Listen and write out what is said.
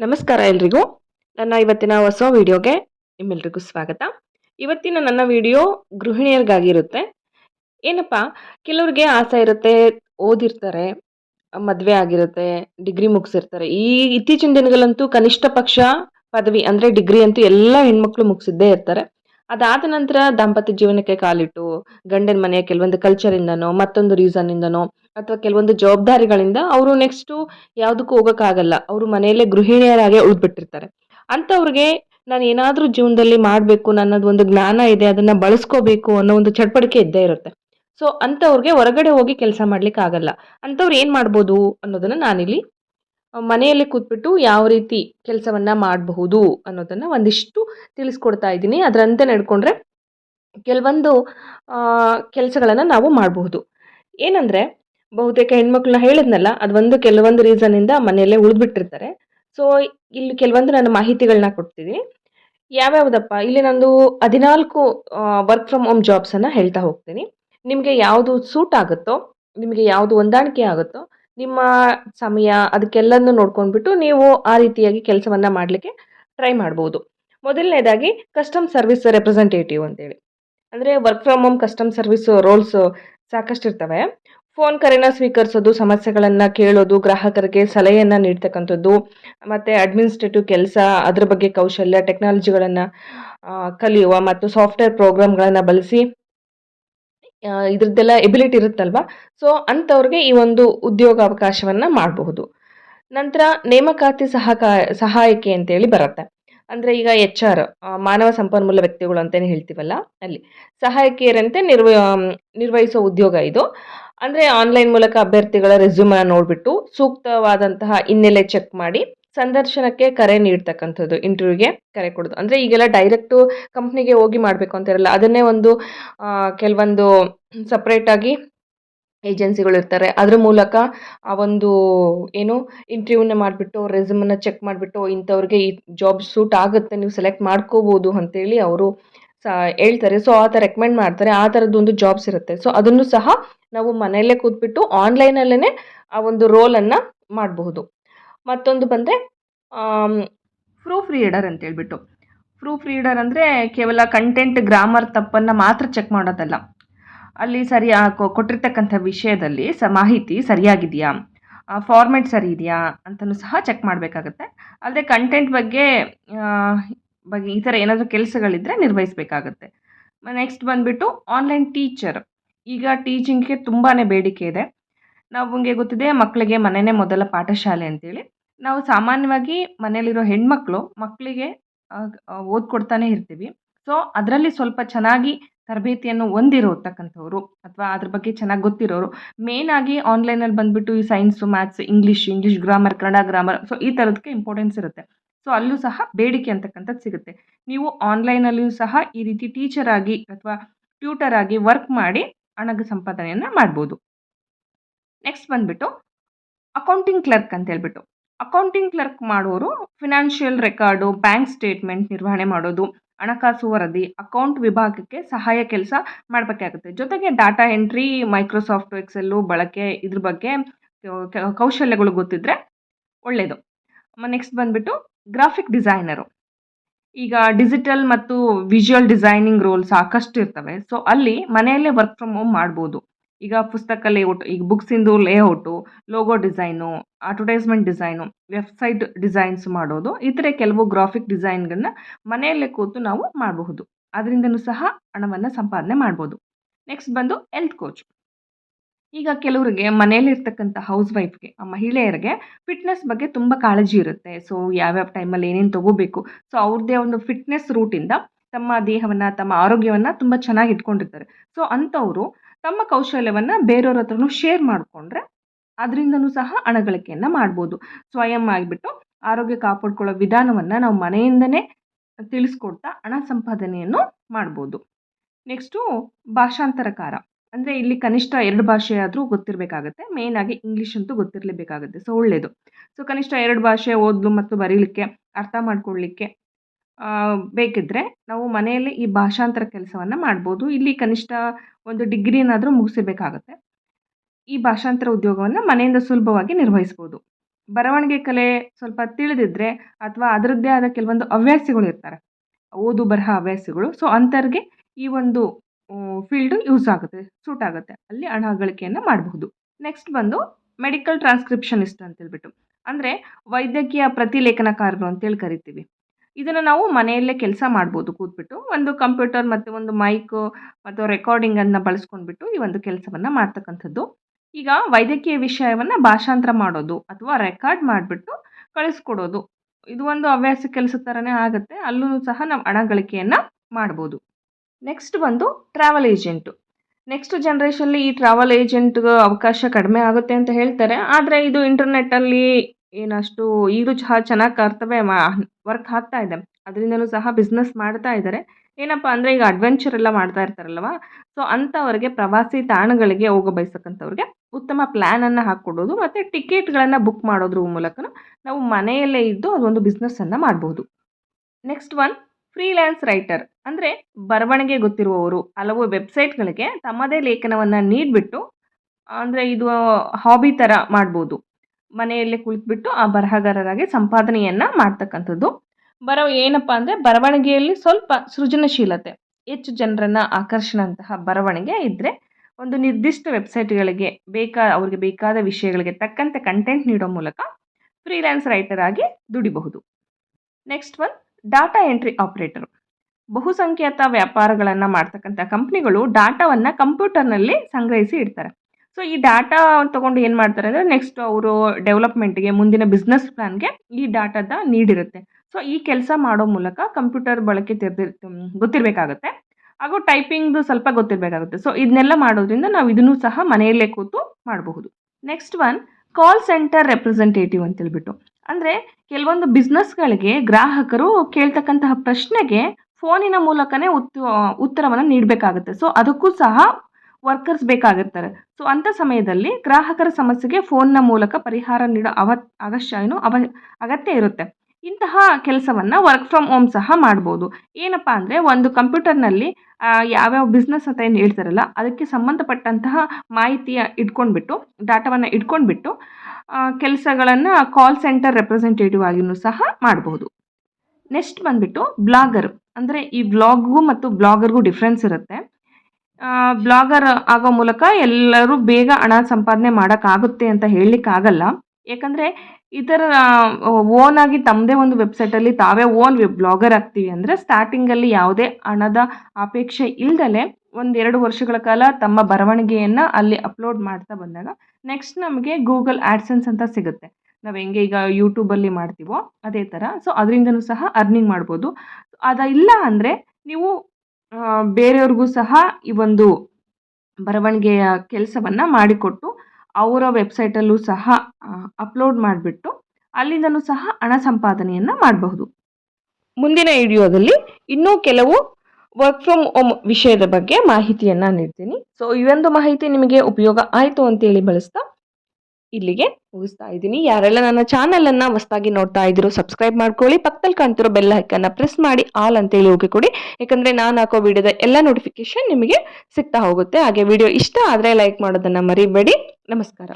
ನಮಸ್ಕಾರ ಎಲ್ರಿಗೂ. ನನ್ನ ಇವತ್ತಿನ ಹೊಸ ವಿಡಿಯೋಗೆ ನಿಮ್ಮೆಲ್ರಿಗೂ ಸ್ವಾಗತ. ಇವತ್ತಿನ ನನ್ನ ವಿಡಿಯೋ ಗೃಹಿಣಿಯರಿಗಾಗಿರುತ್ತೆ. ಏನಪ್ಪ, ಕೆಲವ್ರಿಗೆ ಆಸೆ ಇರುತ್ತೆ, ಓದಿರ್ತಾರೆ, ಮದುವೆ ಆಗಿರುತ್ತೆ, ಡಿಗ್ರಿ ಮುಗಿಸಿರ್ತಾರೆ. ಈ ಇತ್ತೀಚಿನ ದಿನಗಳಂತೂ ಕನಿಷ್ಠ ಪಕ್ಷ ಪದವಿ ಅಂದರೆ ಡಿಗ್ರಿ ಅಂತೂ ಎಲ್ಲ ಹೆಣ್ಮಕ್ಳು ಮುಗಿಸಿದ್ದೇ ಇರ್ತಾರೆ. ಅದಾದ ನಂತರ ದಾಂಪತ್ಯ ಜೀವನಕ್ಕೆ ಕಾಲಿಟ್ಟು, ಗಂಡನ ಮನೆಯ ಕೆಲವೊಂದು ಕಲ್ಚರಿಂದನೋ ಮತ್ತೊಂದು ರೀಸನ್ನಿಂದನೋ ಅಥವಾ ಕೆಲವೊಂದು ಜವಾಬ್ದಾರಿಗಳಿಂದ ಅವರು ನೆಕ್ಸ್ಟು ಯಾವುದಕ್ಕೂ ಹೋಗೋಕ್ಕಾಗಲ್ಲ. ಅವರು ಮನೆಯಲ್ಲೇ ಗೃಹಿಣಿಯರಾಗೆ ಉಳಿದ್ಬಿಟ್ಟಿರ್ತಾರೆ. ಅಂಥವ್ರಿಗೆ ನಾನು ಏನಾದರೂ ಜೀವನದಲ್ಲಿ ಮಾಡಬೇಕು, ನನ್ನದು ಒಂದು ಜ್ಞಾನ ಇದೆ, ಅದನ್ನು ಬಳಸ್ಕೋಬೇಕು ಅನ್ನೋ ಒಂದು ಚಟುವಟಿಕೆ ಇದ್ದೇ ಇರುತ್ತೆ. ಸೊ ಅಂಥವ್ರಿಗೆ ಹೊರಗಡೆ ಹೋಗಿ ಕೆಲಸ ಮಾಡ್ಲಿಕ್ಕೆ ಆಗಲ್ಲ ಅಂಥವ್ರು ಏನು ಮಾಡ್ಬೋದು ಅನ್ನೋದನ್ನು ನಾನಿಲ್ಲಿ ಮನೆಯಲ್ಲಿ ಕೂತ್ಬಿಟ್ಟು ಯಾವ ರೀತಿ ಕೆಲಸವನ್ನ ಮಾಡಬಹುದು ಅನ್ನೋದನ್ನು ಒಂದಿಷ್ಟು ತಿಳಿಸ್ಕೊಡ್ತಾ ಇದ್ದೀನಿ. ಅದರಂತೆ ನಡ್ಕೊಂಡ್ರೆ ಕೆಲವೊಂದು ಕೆಲಸಗಳನ್ನು ನಾವು ಮಾಡಬಹುದು. ಏನಂದರೆ, ಬಹುತೇಕ ಹೆಣ್ಮಕ್ಳನ್ನ ಹೇಳಿದ್ನಲ್ಲ, ಅದು ಒಂದು ಕೆಲವೊಂದು ರೀಸನ್ನಿಂದ ಮನೆಯಲ್ಲೇ ಉಳಿದ್ಬಿಟ್ಟಿರ್ತಾರೆ. ಸೊ ಇಲ್ಲಿ ಕೆಲವೊಂದು ನಾನು ಮಾಹಿತಿಗಳನ್ನ ಕೊಡ್ತೀನಿ. ಯಾವ್ಯಾವುದಪ್ಪ, ಇಲ್ಲಿ ನಂದು ಹದಿನಾಲ್ಕು ವರ್ಕ್ ಫ್ರಮ್ ಹೋಮ್ ಜಾಬ್ಸನ್ನು ಹೇಳ್ತಾ ಹೋಗ್ತೀನಿ. ನಿಮಗೆ ಯಾವುದು ಸೂಟ್ ಆಗುತ್ತೋ, ನಿಮಗೆ ಯಾವುದು ಹೊಂದಾಣಿಕೆ ಆಗುತ್ತೋ ನಿಮ್ಮ ಸಮಯ ಅದಕ್ಕೆಲ್ಲನೂ ನೋಡ್ಕೊಂಡ್ಬಿಟ್ಟು ನೀವು ಆ ರೀತಿಯಾಗಿ ಕೆಲಸವನ್ನು ಮಾಡಲಿಕ್ಕೆ ಟ್ರೈ ಮಾಡ್ಬೋದು. ಮೊದಲನೇದಾಗಿ ಕಸ್ಟಮ್ ಸರ್ವಿಸ್ ರೆಪ್ರೆಸೆಂಟೇಟಿವ್ ಅಂತೇಳಿ. ಅಂದರೆ work from home custom service roles ಸಾಕಷ್ಟು ಇರ್ತವೆ ಫೋನ್ ಕರೆನ ಸ್ವೀಕರಿಸೋದು, ಸಮಸ್ಯೆಗಳನ್ನು ಕೇಳೋದು, ಗ್ರಾಹಕರಿಗೆ ಸಲಹೆಯನ್ನು ನೀಡ್ತಕ್ಕಂಥದ್ದು, ಮತ್ತು ಅಡ್ಮಿನಿಸ್ಟ್ರೇಟಿವ್ ಕೆಲಸ, ಅದ್ರ ಬಗ್ಗೆ ಕೌಶಲ್ಯ ಟೆಕ್ನಾಲಜಿಗಳನ್ನು ಕಲಿಯುವ, ಮತ್ತು ಸಾಫ್ಟ್ವೇರ್ ಪ್ರೋಗ್ರಾಮ್ಗಳನ್ನು ಬಳಸಿ ಇದ್ರದ್ದೆಲ್ಲ ಎಬಿಲಿಟಿ ಇರುತ್ತಲ್ವಾ? ಸೊ ಅಂಥವ್ರಿಗೆ ಈ ಒಂದು ಉದ್ಯೋಗ ಅವಕಾಶವನ್ನು ಮಾಡಬಹುದು. ನಂತರ ನೇಮಕಾತಿ ಸಹಕ, ಸಹಾಯಕಿ ಅಂತೇಳಿ ಬರುತ್ತೆ. ಅಂದರೆ ಈಗ ಎಚ್ ಆರ್ ಮಾನವ ಸಂಪನ್ಮೂಲ ವ್ಯಕ್ತಿಗಳು ಅಂತಲೇ ಹೇಳ್ತೀವಲ್ಲ ಅಲ್ಲಿ. ಸಹಾಯಕಿಯರಂತೆ ನಿರ್ವ ನಿರ್ವಹಿಸೋ ಉದ್ಯೋಗ ಇದು. ಅಂದರೆ ಆನ್ಲೈನ್ ಮೂಲಕ ಅಭ್ಯರ್ಥಿಗಳ ರೆಸ್ಯೂಮನ್ನು ನೋಡಿಬಿಟ್ಟು ಸೂಕ್ತವಾದಂತಹ ಹಿನ್ನೆಲೆ ಚೆಕ್ ಮಾಡಿ ಸಂದರ್ಶನಕ್ಕೆ ಕರೆ ನೀಡ್ತಕ್ಕಂಥದ್ದು ಇಂಟರ್ವ್ಯೂಗೆ ಕರೆ ಕೊಡೋದು. ಅಂದರೆ ಈಗೆಲ್ಲ ಡೈರೆಕ್ಟು ಕಂಪ್ನಿಗೆ ಹೋಗಿ ಮಾಡಬೇಕು ಅಂತ ಇರಲ್ಲ, ಅದನ್ನೇ ಒಂದು ಕೆಲವೊಂದು ಸಪ್ರೇಟಾಗಿ ಏಜೆನ್ಸಿಗಳು ಇರ್ತಾರೆ. ಅದ್ರ ಮೂಲಕ ಆ ಒಂದು, ಏನು ಇಂಟರ್ವ್ಯೂನ ಮಾಡಿಬಿಟ್ಟು ರೆಸ್ಯೂಮನ್ನ ಚೆಕ್ ಮಾಡಿಬಿಟ್ಟು, ಇಂಥವ್ರಿಗೆ ಈ ಜಾಬ್ ಸೂಟ್ ಆಗುತ್ತೆ, ನೀವು ಸೆಲೆಕ್ಟ್ ಮಾಡ್ಕೋಬೋದು ಅಂತೇಳಿ ಅವರು ಸ, ಹೇಳ್ತಾರೆ. ಸೊ ಆ ಥರ ರೆಕಮೆಂಡ್ ಮಾಡ್ತಾರೆ. ಆ ಥರದ್ದೊಂದು ಜಾಬ್ಸ್ ಇರುತ್ತೆ. ಸೊ ಅದನ್ನು ಸಹ ನಾವು ಮನೆಯಲ್ಲೇ ಕೂತ್ಬಿಟ್ಟು ಆನ್ಲೈನಲ್ಲೇ ಆ ಒಂದು ರೋಲನ್ನು ಮಾಡಬಹುದು. ಮತ್ತೊಂದು ಬಂದರೆ ಪ್ರೂಫ್ ರೀಡರ್ ಅಂತ ಹೇಳ್ಬಿಟ್ಟು. ಪ್ರೂಫ್ ರೀಡರ್ ಅಂದರೆ ಕೇವಲ ಕಂಟೆಂಟ್ ಗ್ರಾಮರ್ ತಪ್ಪನ್ನು ಮಾತ್ರ ಚೆಕ್ ಮಾಡೋದಲ್ಲ. ಅಲ್ಲಿ ಸರಿ ಕೊಟ್ಟಿರ್ತಕ್ಕಂಥ ವಿಷಯದಲ್ಲಿ ಸ, ಮಾಹಿತಿ ಸರಿಯಾಗಿದೆಯಾ? ಫಾರ್ಮೆಟ್ ಸರಿ ಇದೆಯಾ? ಅಂತಲೂ ಸಹ ಚೆಕ್ ಮಾಡಬೇಕಾಗತ್ತೆ. ಅಲ್ಲದೆ ಕಂಟೆಂಟ್ ಬಗ್ಗೆ ಬಗ್ಗೆ ಈ ಥರ ಏನಾದರೂ ಕೆಲಸಗಳಿದ್ದರೆ ನಿರ್ವಹಿಸಬೇಕಾಗತ್ತೆ. ನೆಕ್ಸ್ಟ್ ಬಂದುಬಿಟ್ಟು ಆನ್ಲೈನ್ ಟೀಚರ್ ಈಗ ಟೀಚಿಂಗ್ಗೆ ತುಂಬಾ ಬೇಡಿಕೆ ಇದೆ. ನಮಗೆ ಗೊತ್ತಿದೆ ಮಕ್ಕಳಿಗೆ ಮನೆಯೇ ಮೊದಲ ಪಾಠಶಾಲೆ ಅಂತೇಳಿ. ನಾವು ಸಾಮಾನ್ಯವಾಗಿ ಮನೆಯಲ್ಲಿರೋ ಹೆಣ್ಮಕ್ಳು ಮಕ್ಕಳಿಗೆ ಓದ್ಕೊಡ್ತಾನೆ ಇರ್ತೀವಿ. ಸೊ, ಅದರಲ್ಲಿ ಸ್ವಲ್ಪ ಚೆನ್ನಾಗಿ ತರಬೇತಿಯನ್ನು ಹೊಂದಿರೋತಕ್ಕಂಥವ್ರು ಅಥವಾ ಅದ್ರ ಬಗ್ಗೆ ಚೆನ್ನಾಗಿ ಗೊತ್ತಿರೋರು ಮೇನ್ ಆಗಿ ಆನ್ಲೈನಲ್ಲಿ ಬಂದುಬಿಟ್ಟು ಈ science maths English English grammar Kannada grammar so, ಈ ಥರದಕ್ಕೆ ಇಂಪಾರ್ಟೆನ್ಸ್ ಇರುತ್ತೆ. ಸೊ, ಅಲ್ಲೂ ಸಹ ಬೇಡಿಕೆ ಅಂತಕ್ಕಂಥದ್ದು ಸಿಗುತ್ತೆ. ನೀವು ಆನ್ಲೈನಲ್ಲಿಯೂ ಸಹ ಈ ರೀತಿ ಟೀಚರ್ ಆಗಿ ಅಥವಾ ಟ್ಯೂಟರ್ ಆಗಿ ವರ್ಕ್ ಮಾಡಿ ಹಣದ ಸಂಪಾದನೆಯನ್ನು ಮಾಡ್ಬೋದು. ನೆಕ್ಸ್ಟ್ ಬಂದುಬಿಟ್ಟು ಅಕೌಂಟಿಂಗ್ ಕ್ಲರ್ಕ್ ಅಂತ ಹೇಳ್ಬಿಟ್ಟು. ಅಕೌಂಟಿಂಗ್ ಕ್ಲರ್ಕ್ ಮಾಡೋರು ಫಿನಾನ್ಷಿಯಲ್ ರೆಕಾರ್ಡು ಬ್ಯಾಂಕ್ ಸ್ಟೇಟ್ಮೆಂಟ್ ನಿರ್ವಹಣೆ ಮಾಡೋದು, ಹಣಕಾಸು ವರದಿ ಅಕೌಂಟ್ ವಿಭಾಗಕ್ಕೆ ಸಹಾಯ ಕೆಲಸ ಮಾಡಬೇಕಾಗುತ್ತೆ. ಜೊತೆಗೆ ಡಾಟಾ ಎಂಟ್ರಿ ಮೈಕ್ರೋಸಾಫ್ಟ್ ಎಕ್ಸೆಲ್ಲು ಬಳಕೆ ಇದ್ರ ಬಗ್ಗೆ ಕೌಶಲ್ಯಗಳು ಗೊತ್ತಿದ್ದರೆ ಒಳ್ಳೆಯದು ನೆಕ್ಸ್ಟ್ ಬಂದುಬಿಟ್ಟು ಗ್ರಾಫಿಕ್ ಡಿಸೈನರು ಈಗ ಡಿಜಿಟಲ್ ಮತ್ತು ವಿಜುವಲ್ ಡಿಸೈನಿಂಗ್ ರೋಲ್ ಸಾಕಷ್ಟು ಇರ್ತವೆ ಸೊ ಅಲ್ಲಿ ಮನೆಯಲ್ಲೇ ವರ್ಕ್ ಫ್ರಮ್ ಹೋಮ್ ಮಾಡ್ಬೋದು. ಈಗ ಪುಸ್ತಕ ಲೇಔಟ್ ಈಗ ಬುಕ್ಸಿಂದು layout logo design advertisement design website designs ಮಾಡೋದು, ಈ ಕೆಲವು ಗ್ರಾಫಿಕ್ ಡಿಸೈನ್ಗಳನ್ನ ಮನೆಯಲ್ಲೇ ಕೂತು ನಾವು ಮಾಡಬಹುದು. ಅದರಿಂದನೂ ಸಹ ಹಣವನ್ನು ಸಂಪಾದನೆ ಮಾಡ್ಬೋದು. ನೆಕ್ಸ್ಟ್ ಬಂದು ಹೆಲ್ತ್ ಕೋಚ್ ಈಗ ಕೆಲವರಿಗೆ ಮನೆಯಲ್ಲಿರ್ತಕ್ಕಂಥ ಹೌಸ್ ವೈಫ್ಗೆ ಆ ಮಹಿಳೆಯರಿಗೆ ಫಿಟ್ನೆಸ್ ಬಗ್ಗೆ ತುಂಬ ಕಾಳಜಿ ಇರುತ್ತೆ. ಸೊ ಯಾವ್ಯಾವ ಟೈಮಲ್ಲಿ ಏನೇನು ತಗೋಬೇಕು? ಸೊ ಅವ್ರದ್ದೇ ಒಂದು ಫಿಟ್ನೆಸ್ ರೂಟಿಂದ ತಮ್ಮ ದೇಹವನ್ನು, ತಮ್ಮ ಆರೋಗ್ಯವನ್ನು ತುಂಬ ಚೆನ್ನಾಗಿ ಇಟ್ಕೊಂಡಿರ್ತಾರೆ. ಸೊ ಅಂಥವರು ತಮ್ಮ ಕೌಶಲ್ಯವನ್ನು ಬೇರೆಯವ್ರ ಹತ್ರನೂ ಶೇರ್ ಮಾಡಿಕೊಂಡ್ರೆ ಅದರಿಂದನೂ ಸಹ ಹಣ ಗಳಿಕೆಯನ್ನು ಮಾಡ್ಬೋದು. ಸ್ವಯಂ ಆಗಿಬಿಟ್ಟು ಆರೋಗ್ಯ ಕಾಪಾಡ್ಕೊಳ್ಳೋ ವಿಧಾನವನ್ನು ನಾವು ಮನೆಯಿಂದನೇ ತಿಳಿಸ್ಕೊಡ್ತಾ ಹಣ ಸಂಪಾದನೆಯನ್ನು ಮಾಡ್ಬೋದು. ನೆಕ್ಸ್ಟು ಭಾಷಾಂತರಕಾರ. ಅಂದರೆ ಇಲ್ಲಿ ಕನಿಷ್ಠ ಎರಡು ಭಾಷೆ ಆದರೂ ಗೊತ್ತಿರಬೇಕಾಗತ್ತೆ. ಮೇಯ್ನಾಗಿ ಇಂಗ್ಲೀಷ್ ಅಂತೂ ಗೊತ್ತಿರಲೇಬೇಕಾಗುತ್ತೆ. ಸೊ ಒಳ್ಳೆಯದು ಸೊ ಕನಿಷ್ಠ ಎರಡು ಭಾಷೆ ಓದಲು ಮತ್ತು ಬರೀಲಿಕ್ಕೆ, ಅರ್ಥ ಮಾಡ್ಕೊಳ್ಳಿಕ್ಕೆ ಬೇಕಿದ್ದರೆ ನಾವು ಮನೆಯಲ್ಲಿ ಈ ಭಾಷಾಂತರ ಕೆಲಸವನ್ನು ಮಾಡ್ಬೋದು. ಇಲ್ಲಿ ಕನಿಷ್ಠ ಒಂದು ಡಿಗ್ರಿನಾದರೂ ಮುಗಿಸಬೇಕಾಗತ್ತೆ. ಈ ಭಾಷಾಂತರ ಉದ್ಯೋಗವನ್ನು ಮನೆಯಿಂದ ಸುಲಭವಾಗಿ ನಿರ್ವಹಿಸ್ಬೋದು. ಬರವಣಿಗೆ ಕಲೆ ಸ್ವಲ್ಪ ತಿಳಿದಿದ್ರೆ ಅಥವಾ ಅದರದ್ದೇ ಆದ ಕೆಲವೊಂದು ಹವ್ಯಾಸಿಗಳು ಇರ್ತಾರೆ. ಓದು ಬರಹ ಹವ್ಯಾಸಿಗಳು. ಸೊ ಅಂಥವ್ರಿಗೆ ಈ ಒಂದು ಫೀಲ್ಡು ಯೂಸ್ ಆಗುತ್ತೆ ಸೂಟ್ ಆಗುತ್ತೆ. ಅಲ್ಲಿ ಹಣ ಗಳಿಕೆಯನ್ನು ಮಾಡಬಹುದು. ನೆಕ್ಸ್ಟ್ ಬಂದು ಮೆಡಿಕಲ್ ಟ್ರಾನ್ಸ್ಕ್ರಿಪ್ಷನಿಸ್ಟ್ ಅಂತೇಳ್ಬಿಟ್ಟು. ಅಂದರೆ ವೈದ್ಯಕೀಯ ಪ್ರತಿಲೇಖನಕಾರರು ಅಂತೇಳಿ ಕರಿತೀವಿ. ಇದನ್ನು ನಾವು ಮನೆಯಲ್ಲೇ ಕೆಲಸ ಮಾಡ್ಬೋದು ಕೂತ್ಬಿಟ್ಟು. ಒಂದು ಕಂಪ್ಯೂಟರ್ ಮತ್ತು ಒಂದು ಮೈಕು ಮತ್ತು ರೆಕಾರ್ಡಿಂಗನ್ನು ಬಳಸ್ಕೊಂಡ್ಬಿಟ್ಟು ಈ ಒಂದು ಕೆಲಸವನ್ನು ಮಾಡ್ತಕ್ಕಂಥದ್ದು. ಈಗ ವೈದ್ಯಕೀಯ ವಿಷಯವನ್ನು ಭಾಷಾಂತರ ಮಾಡೋದು ಅಥವಾ ರೆಕಾರ್ಡ್ ಮಾಡಿಬಿಟ್ಟು ಕಳಿಸ್ಕೊಡೋದು. ಇದು ಒಂದು ಹವ್ಯಾಸ ಕೆಲಸದ ಥರನೇ ಆಗುತ್ತೆ. ಅಲ್ಲೂ ಸಹ ನಾವು ಹಣ ಗಳಿಕೆಯನ್ನು ಮಾಡ್ಬೋದು. ನೆಕ್ಸ್ಟ್ ಬಂದು ಟ್ರಾವೆಲ್ ಏಜೆಂಟು ನೆಕ್ಸ್ಟ್ ಜನ್ರೇಷನ್ಲಿ ಈ ಟ್ರಾವೆಲ್ ಏಜೆಂಟ್ಗೆ ಅವಕಾಶ ಕಡಿಮೆ ಆಗುತ್ತೆ ಅಂತ ಹೇಳ್ತಾರೆ. ಆದರೆ ಇದು ಇಂಟರ್ನೆಟ್ಟಲ್ಲಿ ಏನಷ್ಟು ಈಗಲೂ ಸಹ ಚೆನ್ನಾಗಿ ಕರ್ತವ್ಯ ವರ್ಕ್ ಆಗ್ತಾ ಇದೆ. ಅದರಿಂದಲೂ ಸಹ ಬಿಸ್ನೆಸ್ ಮಾಡ್ತಾ ಇದ್ದಾರೆ ಏನಪ್ಪ ಅಂದರೆ ಈಗ ಅಡ್ವೆಂಚರ್ ಎಲ್ಲ ಮಾಡ್ತಾ ಇರ್ತಾರಲ್ವ? ಸೊ ಅಂಥವ್ರಿಗೆ ಪ್ರವಾಸಿ ತಾಣಗಳಿಗೆ ಹೋಗೋ ಬಯಸಕ್ಕಂಥವ್ರಿಗೆ ಉತ್ತಮ ಪ್ಲ್ಯಾನನ್ನು ಹಾಕ್ಕೊಡೋದು ಮತ್ತು ಟಿಕೆಟ್ಗಳನ್ನು ಬುಕ್ ಮಾಡೋದ್ರ ಮೂಲಕ ನಾವು ಮನೆಯಲ್ಲೇ ಇದ್ದು ಅದೊಂದು ಬಿಸ್ನೆಸ್ಸನ್ನು ಮಾಡ್ಬೋದು. ನೆಕ್ಸ್ಟ್ ಒನ್ ಫ್ರೀಲ್ಯಾನ್ಸ್ ರೈಟರ್ ಅಂದರೆ ಬರವಣಿಗೆ ಗೊತ್ತಿರುವವರು, ಹಲವು ವೆಬ್ಸೈಟ್ಗಳಿಗೆ ತಮ್ಮದೇ ಲೇಖನವನ್ನು ನೀಡಿಬಿಟ್ಟು, ಅಂದರೆ ಇದು ಹಾಬಿ ಥರ ಮಾಡ್ಬೋದು. ಮನೆಯಲ್ಲೇ ಕುಳಿತುಬಿಟ್ಟು ಆ ಬರಹಗಾರರಾಗಿ ಸಂಪಾದನೆಯನ್ನು ಮಾಡ್ತಕ್ಕಂಥದ್ದು. ಬರೋ ಏನಪ್ಪ ಅಂದರೆ ಬರವಣಿಗೆಯಲ್ಲಿ ಸ್ವಲ್ಪ ಸೃಜನಶೀಲತೆ. ಹೆಚ್ಚು ಜನರನ್ನು ಆಕರ್ಷಣಂತಹ ಬರವಣಿಗೆ ಇದ್ದರೆ ಒಂದು ನಿರ್ದಿಷ್ಟ ವೆಬ್ಸೈಟ್ಗಳಿಗೆ ಬೇಕಾ, ಅವ್ರಿಗೆ ಬೇಕಾದ ವಿಷಯಗಳಿಗೆ ತಕ್ಕಂತೆ ಕಂಟೆಂಟ್ ನೀಡೋ ಮೂಲಕ ಫ್ರೀಲ್ಯಾನ್ಸ್ ರೈಟರ್ ಆಗಿ ದುಡಿಬಹುದು. Next one data entry operator ಬಹುಸಂಖ್ಯಾತ ವ್ಯಾಪಾರಗಳನ್ನು ಮಾಡ್ತಕ್ಕಂಥ ಕಂಪ್ನಿಗಳು ಡಾಟಾವನ್ನು ಕಂಪ್ಯೂಟರ್ನಲ್ಲಿ ಸಂಗ್ರಹಿಸಿ ಇಡ್ತಾರೆ. ಸೊ ಈ ಡಾಟಾ ತಗೊಂಡು ಏನು ಮಾಡ್ತಾರೆ ಅಂದರೆ ನೆಕ್ಸ್ಟ್ ಅವರು ಡೆವಲಪ್ಮೆಂಟ್ಗೆ ಮುಂದಿನ ಬಿಸ್ನೆಸ್ ಪ್ಲ್ಯಾನ್ಗೆ ಈ ಡಾಟಾದ ನೀಡಿರುತ್ತೆ. ಸೊ ಈ ಕೆಲಸ ಮಾಡೋ ಮೂಲಕ ಕಂಪ್ಯೂಟರ್ ಬಳಕೆ ತೆರೆದಿರ್ ಗೊತ್ತಿರಬೇಕಾಗುತ್ತೆ. ಹಾಗೂ ಟೈಪಿಂಗ್ದು ಸ್ವಲ್ಪ ಗೊತ್ತಿರಬೇಕಾಗುತ್ತೆ. ಸೊ ಇದನ್ನೆಲ್ಲ ಮಾಡೋದ್ರಿಂದ ನಾವು ಇದನ್ನು ಸಹ ಮನೆಯಲ್ಲೇ ಕೂತು ಮಾಡಬಹುದು. Next one call centre representative ಅಂತೇಳ್ಬಿಟ್ಟು. ಅಂದರೆ ಕೆಲವೊಂದು ಬಿಸ್ನೆಸ್ಗಳಿಗೆ ಗ್ರಾಹಕರು ಕೇಳ್ತಕ್ಕಂತಹ ಪ್ರಶ್ನೆಗೆ ಫೋನಿನ ಮೂಲಕನೇ ಉತ್ತ, ಉತ್ತರವನ್ನು ನೀಡಬೇಕಾಗುತ್ತೆ. ಸೊ ಅದಕ್ಕೂ ಸಹ ವರ್ಕರ್ಸ್ ಬೇಕಾಗಿರ್ತಾರೆ. ಸೊ ಅಂಥ ಸಮಯದಲ್ಲಿ ಗ್ರಾಹಕರ ಸಮಸ್ಯೆಗೆ ಫೋನ್ನ ಮೂಲಕ ಪರಿಹಾರ ನೀಡೋ ಅವ ಅವಶ್ಯ, ಏನು ಅವ, ಅಗತ್ಯ ಇರುತ್ತೆ. ಇಂತಹ ಕೆಲಸವನ್ನು ವರ್ಕ್ ಫ್ರಮ್ ಹೋಮ್ ಸಹ ಮಾಡ್ಬೋದು. ಏನಪ್ಪ ಅಂದರೆ ಒಂದು ಕಂಪ್ಯೂಟರ್ನಲ್ಲಿ ಯಾವ್ಯಾವ ಬಿಸ್ನೆಸ್ ಅಂತ ಏನು ಹೇಳ್ತಾರಲ್ಲ, ಅದಕ್ಕೆ ಸಂಬಂಧಪಟ್ಟಂತಹ ಮಾಹಿತಿಯ ಇಟ್ಕೊಂಡ್ಬಿಟ್ಟು, ಡಾಟಾವನ್ನು ಇಟ್ಕೊಂಡ್ಬಿಟ್ಟು ಕೆಲಸಗಳನ್ನು ಕಾಲ್ ಸೆಂಟರ್ ರೆಪ್ರೆಸೆಂಟೇಟಿವ್ ಆಗಿಯೂ ಸಹ ಮಾಡಬಹುದು ನೆಕ್ಸ್ಟ್ ಬಂದ್ಬಿಟ್ಟು, ಬ್ಲಾಗರ್. ಅಂದರೆ ಈ ಬ್ಲಾಗ್ಗೂ ಮತ್ತು ಬ್ಲಾಗರ್ಗೂ ಡಿಫ್ರೆನ್ಸ್ ಇರುತ್ತೆ. ಬ್ಲಾಗರ್ ಆಗೋ ಮೂಲಕ ಎಲ್ಲರೂ ಬೇಗ ಹಣ ಸಂಪಾದನೆ ಮಾಡೋಕ್ಕಾಗುತ್ತೆ ಅಂತ ಹೇಳಲಿಕ್ಕಾಗಲ್ಲ. ಯಾಕಂದರೆ ಇದರ ಓನ್ ಆಗಿ ತಮ್ಮದೇ ಒಂದು ವೆಬ್ಸೈಟಲ್ಲಿ ತಾವೇ ಓನ್ ಬ್ಲಾಗರ್ ಆಗ್ತೀವಿ ಅಂದರೆ ಸ್ಟಾರ್ಟಿಂಗಲ್ಲಿ ಯಾವುದೇ ಹಣದ ಅಪೇಕ್ಷೆ ಇಲ್ದಲೆ ಒಂದೆರಡು ವರ್ಷಗಳ ಕಾಲ ತಮ್ಮ ಬರವಣಿಗೆಯನ್ನು ಅಲ್ಲಿ ಅಪ್ಲೋಡ್ ಮಾಡ್ತಾ ಬಂದಾಗ ನೆಕ್ಸ್ಟ್ ನಮಗೆ ಗೂಗಲ್ ಆ್ಯಡ್ಸೆನ್ಸ್ ಅಂತ ಸಿಗುತ್ತೆ. ನಾವು ಹೆಂಗೆ ಈಗ ಯೂಟ್ಯೂಬಲ್ಲಿ ಮಾಡ್ತೀವೋ ಅದೇ ಥರ ಸೊ, ಅದರಿಂದನೂ ಸಹ ಅರ್ನಿಂಗ್ ಮಾಡ್ಬೋದು. ಅದು ಇಲ್ಲ ಅಂದರೆ ನೀವು ಬೇರೆಯವ್ರಿಗೂ ಸಹ ಈ ಒಂದು ಬರವಣಿಗೆಯ ಕೆಲಸವನ್ನು ಮಾಡಿಕೊಟ್ಟು ಅವರ ವೆಬ್ಸೈಟಲ್ಲೂ ಸಹ ಅಪ್ಲೋಡ್ ಮಾಡಿಬಿಟ್ಟು ಅಲ್ಲಿಂದನೂ ಸಹ ಹಣ ಸಂಪಾದನೆಯನ್ನು ಮಾಡಬಹುದು. ಮುಂದಿನ ವಿಡಿಯೋದಲ್ಲಿ ಇನ್ನೂ ಕೆಲವು ವರ್ಕ್ ಫ್ರಮ್ ಹೋಮ್ ವಿಷಯದ ಬಗ್ಗೆ ಮಾಹಿತಿಯನ್ನು ನೀಡ್ತೀನಿ. ಸೊ ಈ ಒಂದು ಮಾಹಿತಿ ನಿಮಗೆ ಉಪಯೋಗ ಆಯಿತು ಅಂತೇಳಿ ಬಳಸ್ತಾ ಇಲ್ಲಿಗೆ ಮುಗಿಸ್ತಾ ಇದ್ದೀನಿ. ಯಾರೆಲ್ಲ ನನ್ನ ಚಾನಲನ್ನು ಹೊಸದಾಗಿ ನೋಡ್ತಾ ಇದ್ದೀರೋ ಸಬ್ಸ್ಕ್ರೈಬ್ ಮಾಡ್ಕೊಳ್ಳಿ. ಪಕ್ಕದಲ್ಲಿ ಕಾಣ್ತಿರೋ ಬೆಲ್ ಐಕನ್ನ ಪ್ರೆಸ್ ಮಾಡಿ ಆಲ್ ಅಂತೇಳಿ ಹೋಗಿ ಕೊಡಿ. ಯಾಕಂದರೆ ನಾನು ಹಾಕೋ ವಿಡಿಯೋದ ಎಲ್ಲ ನೋಟಿಫಿಕೇಶನ್ ನಿಮಗೆ ಸಿಗ್ತಾ ಹೋಗುತ್ತೆ. ಹಾಗೆ ವಿಡಿಯೋ ಇಷ್ಟ ಆದರೆ ಲೈಕ್ ಮಾಡೋದನ್ನು ಮರಿಬೇಡಿ. ನಮಸ್ಕಾರ.